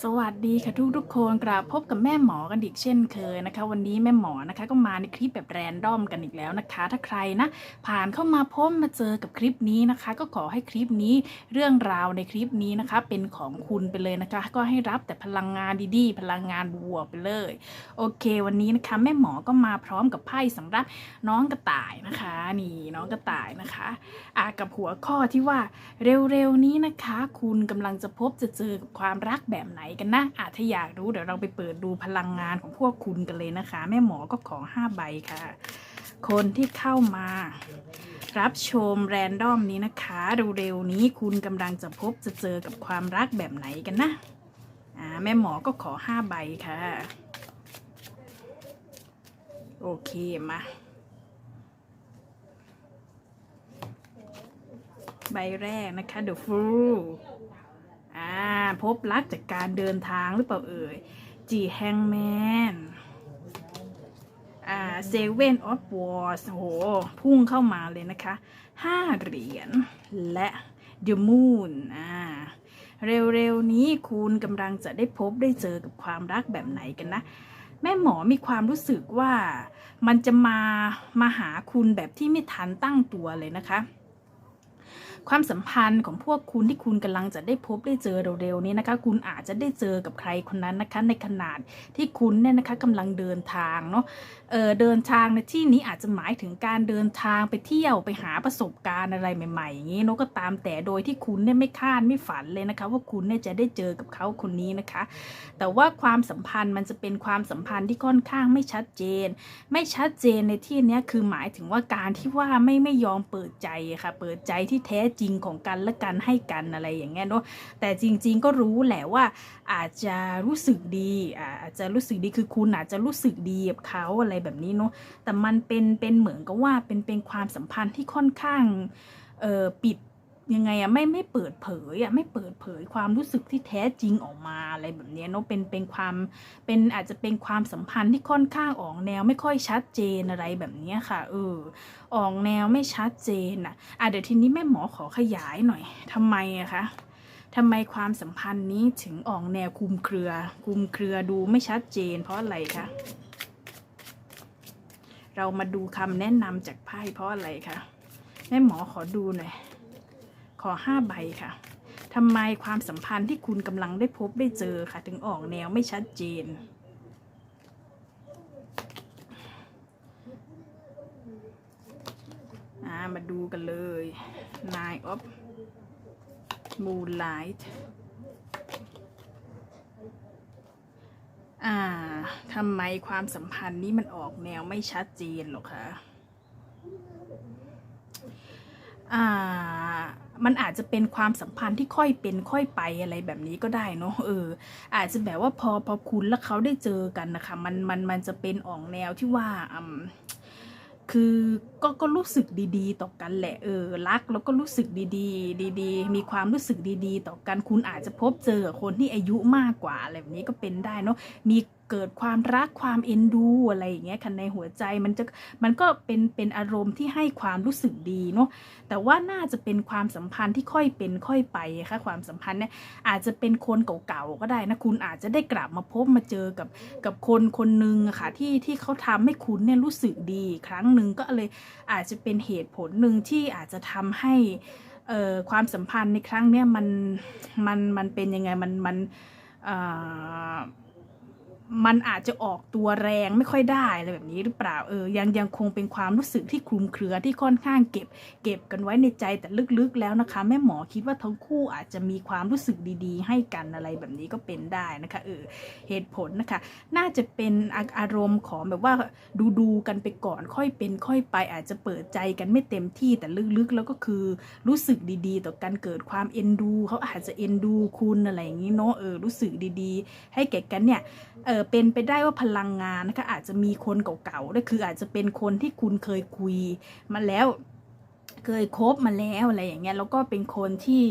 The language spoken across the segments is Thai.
สวัสดีค่ะทุกทุกๆคนกลับพบกับแม่หมอกันอีกเช่นเคยนะคะ วันนี้แม่หมอนะคะก็มาในคลิปแบบแรนดอมกันอีกแล้วนะคะ ถ้าใครนะ ผ่านเข้ามาพบมาเจอกับคลิปนี้นะคะ ก็ขอให้คลิปนี้เรื่องราวในคลิปนี้นะคะ เป็นของคุณไปเลยนะคะ ก็ให้รับแต่พลังงานดีๆ พลังงานบวกไปเลย โอเค วันนี้นะคะแม่หมอก็มาพร้อมกับไพ่สำหรับน้องกระต่ายนะคะ นี่น้องกระต่ายนะคะอ่ากับหัวข้อที่ว่าเร็วๆนี้นะคะ คุณกำลังจะพบจะเจอกับความรักแบบไหนกันนะอาจถ้าอยากรู้เดี๋ยวเราไปเปิดดูพลังงานของพวกคุณกันเลยนะคะ แม่หมอก็ขอ5ใบค่ะ คนที่เข้ามา รับชมแรนดอมนี้นะคะเร็วๆนี้คุณกำลังจะพบจะเจอกับความรักแบบไหนกันนะอ่าแม่หมอก็ขอ5ใบค่ะ โอเคมาใบแรกนะคะ The Fool อ่า พบรักจากการเดินทางหรือเปล่าเอ่ยจีแฮงแมนอ่าเซเว่นออฟวอร์สโห พุ่งเข้ามาเลยนะคะห้าเหรียญและ The Moon อ่าเร็วๆนี้คุณกำลังจะได้พบได้เจอกับความรักแบบไหนกันนะ แม่หมอมีความรู้สึกว่ามันจะมามาหาคุณแบบที่ไม่ทันตั้งตัวเลยนะคะ ความสัมพันธ์ของพวกคุณที่คุณกำลังจะได้พบได้เจอเร็วๆนี้นะคะ คุณอาจจะได้เจอกับใครคนนั้นนะคะ ในขนาดที่คุณเนี่ยนะคะกำลังเดินทางเนาะเออเดินทางในที่นี้อาจจะหมายถึงการเดินทางไปเที่ยวไปหาประสบการณ์อะไรใหม่ๆอย่างนี้เนาะก็ตามแต่โดยที่คุณเนี่ยไม่คาดไม่ฝันเลยนะคะ ว่าคุณเนี่ยจะได้เจอกับเขาคนนี้นะคะ แต่ว่าความสัมพันธ์มันจะเป็นความสัมพันธ์ที่ค่อนข้างไม่ชัดเจน ไม่ชัดเจนในที่นี้คือหมายถึงว่าการที่ว่าไม่ไม่ยอมเปิดใจะค่ะ เปิดใจที่แท้จริงของกันและกันให้กันอะไรอย่างเงี้ยเนาะแต่จริง ๆก็รู้แหละว่าอาจจะรู้สึกดีอาจจะรู้สึกดีคือคุณอาจจะรู้สึกดีกับเขาอะไรแบบนี้เนาะแต่มันเป็นเป็นเหมือนกับว่าเป็นเป็นความสัมพันธ์ที่ค่อนข้างเออปิด ยังไงอะไม่ไม่เปิดเผยอะไม่เปิดเผยความรู้สึกที่แท้จริงออกมาอะไรแบบนี้เนาะเป็นเป็นความเป็นอาจจะเป็นความสัมพันธ์ที่ค่อนข้างออกแนวไม่ค่อยชัดเจนอะไรแบบนี้ค่ะเออออกแนวไม่ชัดเจนอะอะเดี๋ยวทีนี้แม่หมอขอขยายหน่อยทำไมอะคะทำไมความสัมพันธ์นี้ถึงออกแนวคุมเครือ คุมเครือดูไม่ชัดเจน เพราะอะไรคะเรามาดูคำแนะนำจากไพ่เพราะอะไรคะแม่หมอขอดูหน่อย ขอห้าใบค่ะทำไมความสัมพันธ์ที่คุณกำลังได้พบได้เจอค่ะ ถึงออกแนวไม่ชัดเจน มาดูกันเลย Nine of Moonlight อ่าทำไมความสัมพันธ์นี้มันออกแนวไม่ชัดเจนหรอคะอ่า มันอาจจะเป็นความสัมพันธ์ที่ค่อยเป็นค่อยไปอะไรแบบนี้ก็ได้เนอะเออ อาจจะแบบว่าพอพอคุณและเขาได้เจอกันนะคะ มันมันมันจะเป็นออกแนวที่ว่าอืมคือก็ก็รู้สึกดีๆ ต่อกันแหละเออรักแล้วก็รู้สึกดีๆ ดี ๆ มีความรู้สึกดีๆ ต่อกันคุณอาจจะพบเจอคนที่อายุมากกว่าอะไรแบบนี้ก็เป็นได้เนาะมีเกิดความรักความเอ็นดูอะไรอย่างเงี้ยค่ะในหัวใจมันจะมันก็เป็นเป็นอารมณ์ที่ให้ความรู้สึกดีเนาะแต่ว่าน่าจะเป็นความสัมพันธ์ที่ค่อยเป็นค่อยไปค่ะความสัมพันธ์เนี่ยอาจจะเป็นคนเก่าๆก็ได้นะคุณอาจจะได้กลับมาพบมาเจอกับกับคนคนหนึ่งค่ะที่ที่เขาทำให้คุณเนี่ยรู้สึกดีครั้งหนึ่งก็เลยอาจจะเป็นเหตุผลหนึ่งที่อาจจะทำให้เอ่อความสัมพันธ์ในครั้งเนี้ยมันมันมันเป็นยังไงมันมันอ่อ มันอาจจะออกตัวแรงไม่ค่อยได้อะไรแบบนี้หรือเปล่าเออยังยังคงเป็นความรู้สึกที่คลุมเครือที่ค่อนข้างเก็บ เก็บกันไว้ในใจแต่ลึกๆแล้วนะคะ แม่หมอคิดว่าทั้งคู่อาจจะมีความรู้สึกดีๆ ให้กันอะไรแบบนี้ก็เป็นได้นะคะเออเหตุผลนะคะ น่าจะเป็นอาอารมณ์ของแบบว่าดูดูๆกันไปก่อนค่อยเป็นค่อยไปอาจจะเปิดใจกันไม่เต็มที่แต่ลึกๆ แล้วก็คือรู้สึกดีๆ ต่อการเกิดความเอ็นดูเขาอาจจะเอ็นดูคุณอะไรอย่างนี้เนาะเออรู้สึกดีๆ ให้แก่กันเนี่ยเออเป็นไปได้ว่าพลังงานนะคะอาจจะมีคนเก่าๆด้คืออาจจะเป็นคนที่คุณเคยคุยมาแล้ว เคยคบมาแล้วอะไรอย่างเงี้ยแล้วก็เป็นคนที่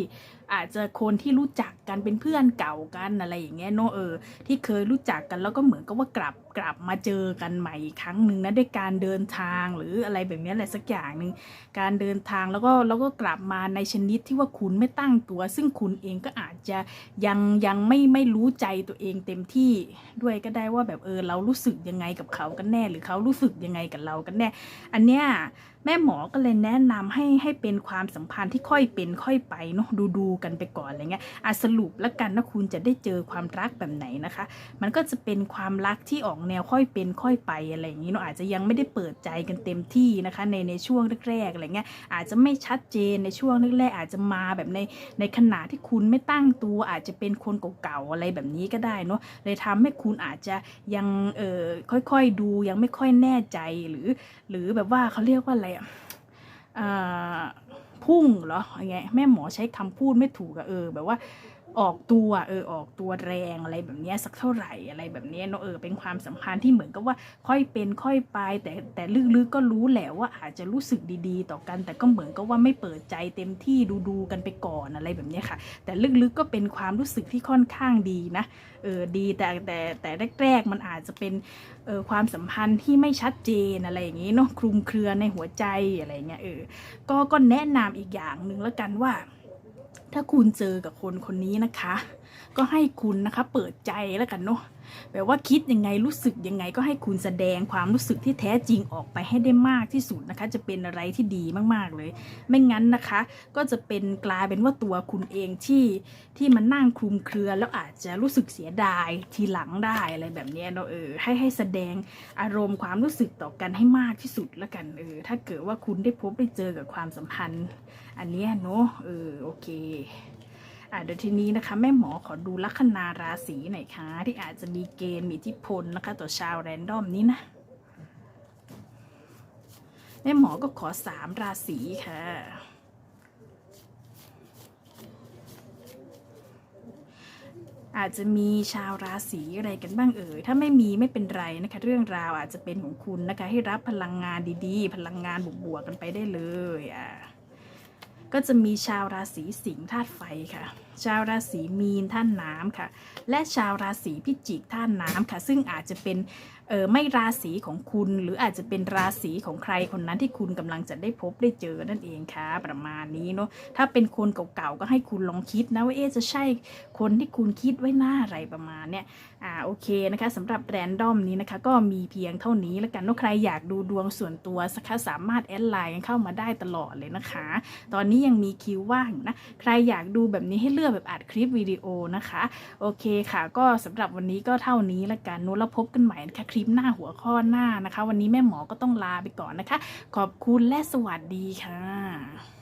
อาจจะคนที่รู้จักกันเป็นเพื่อนเก่ากันอะไรอย่างเงี้ยเนอะเออที่เคยรู้จักกันแล้วก็เหมือนกับว่ากลับกลับมาเจอกันใหม่อีกครั้งหนึ่งนะด้วยการเดินทางหรืออะไรแบบนี้แหละสักอย่างหนึ่งการเดินทางแล้วก็แล้วก็กลับมาในชนิดที่ว่าคุณไม่ตั้งตัว ซึ่งคุณเองก็อาจจะยังยังไม่ไม่รู้ใจตัวเองเต็มที่ด้วยก็ได้ว่าแบบเออเรารู้สึกยังไงกับเขากันแน่ หรือเขารู้สึกยังไงกับเรากันแน่ อันเนี้ยแม่หมอก็เลยแนะนำให้ให้เป็นความสัมพันธ์ที่ค่อยเป็นค่อยไปเนาะดูดูกันไปก่อนอะไรเงี้ยอะสรุปแล้วกันนะคุณจะได้เจอความรักแบบไหนนะคะ มันก็จะเป็นความรักที่ออกแนวค่อยเป็นค่อยไปอะไรอย่างนี้เนาะอาจจะยังไม่ได้เปิดใจกันเต็มที่นะคะ ในในช่วงแรกๆอะไรเงี้ยอาจจะไม่ชัดเจนในช่วงแรกๆอาจจะมาแบบในในขณะที่คุณไม่ตั้งตัว อาจจะเป็นคนเก่าๆอะไรแบบนี้ก็ได้เนาะเลยทำให้คุณอาจจะยังเออค่อยๆดูยังไม่ค่อยแน่ใจหรือ หรือแบบว่าเขาเรียกว่าอะไรอะอ่า พุ่งเหรออยังไงแม่หมอใช้คำพูดไม่ถูกอะเออ แบบว่า ออกตัวเออออกตัวแรงอะไรแบบนี้สักเท่าไหร่อะไรแบบนี้เนอะเออเป็นความสัมพันธ์ที่เหมือนกับว่าค่อยเป็นค่อยไป แต่แต่ลึกๆก็รู้แหละว่าอาจจะรู้สึกดีๆ ต่อกัน แต่ก็เหมือนกับว่าไม่เปิดใจเต็มที่ดูๆกันไปก่อนอะไรแบบนี้ค่ะ แต่ลึกๆก็เป็นความรู้สึกที่ค่อนข้างดีนะเออดีแต่แต่แต่แรกๆมันอาจจะเป็นเออความสัมพันธ์ที่ไม่ชัดเจนอะไรอย่างนี้เนาะคลุมเครือในหัวใจอะไรเงี้ยเออก็ก็แนะนำอีกอย่างหนึ่งแล้วกันว่า ถ้าคุณเจอกับคนคนนี้นะคะ ก็ให้คุณนะคะเปิดใจแล้วกันเนาะแบบว่าคิดยังไงรู้สึกยังไงก็ให้คุณแสดงความรู้สึกที่แท้จริงออกไปให้ได้มากที่สุดนะคะ จะเป็นอะไรที่ดีมากๆเลย ไม่งั้นนะคะ ก็จะเป็นกลายเป็นว่าตัวคุณเองที่ที่มันนั่งคลุมเครือแล้วอาจจะรู้สึกเสียดายทีหลังได้อะไรแบบนี้เนาะเออให้ให้แสดงอารมณ์ความรู้สึกต่อกันให้มากที่สุดล้วกันเออถ้าเกิดว่าคุณได้พบได้เจอกับความสัมพันธ์ อันนี้เนาะเออโอเค อะเดี๋ยวทีนี้นะคะ แม่หมอขอดูลัคนาราศีหน่อยค่ะที่อาจจะมีเกณฑ์มีอิทธิพลนะคะต่อชาวแรนดอมนี้นะแม่หมอก็ขอสามราศีค่ะ อาจจะมีชาวราศีอะไรกันบ้างเอ่ย ถ้าไม่มีไม่เป็นไรนะคะ เรื่องราวอาจจะเป็นของคุณนะคะ ให้รับพลังงานดีๆ พลังงานบวกๆกันไปได้เลยอะ ก็จะมีชาวราศีสิงห์ธาตุไฟค่ะ ชาวราศีมีนธาตุน้ำค่ะ และชาวราศีพิจิกธาตุน้ำค่ะ ซึ่งอาจจะเป็น เออไม่ราศีของคุณหรืออาจจะเป็นราศีของใครคนนั้นที่คุณกำลังจะได้พบได้เจอนั่นเองค่ะ ประมาณนี้เนาะถ้าเป็นคนเก่าๆก็ให้คุณลองคิดนะว่าเอ๊จะใช่คนที่คุณคิดไว้หน้าอะไรประมาณเนี้ยอ่าโอเคนะคะสำหรับแรนดอมนี้นะคะ ก็มีเพียงเท่านี้แล้วกันว่าใครอยากดูดวงส่วนตัวสักสามารถแอดไลน์เข้ามาได้ตลอดเลยนะคะ ตอนนี้ยังมีคิวว่างนะใครอยากดูแบบนี้ให้เลือกแบบอัดคลิปวิดีโอนะคะโอเคค่ะ ก็สำหรับวันนี้ก็เท่านี้ละกันนู้นแล้วพบกันใหม่นะคะคลิปหน้าหัวข้อหน้านะคะ วันนี้แม่หมอก็ต้องลาไปก่อนนะคะ ขอบคุณและสวัสดีค่ะ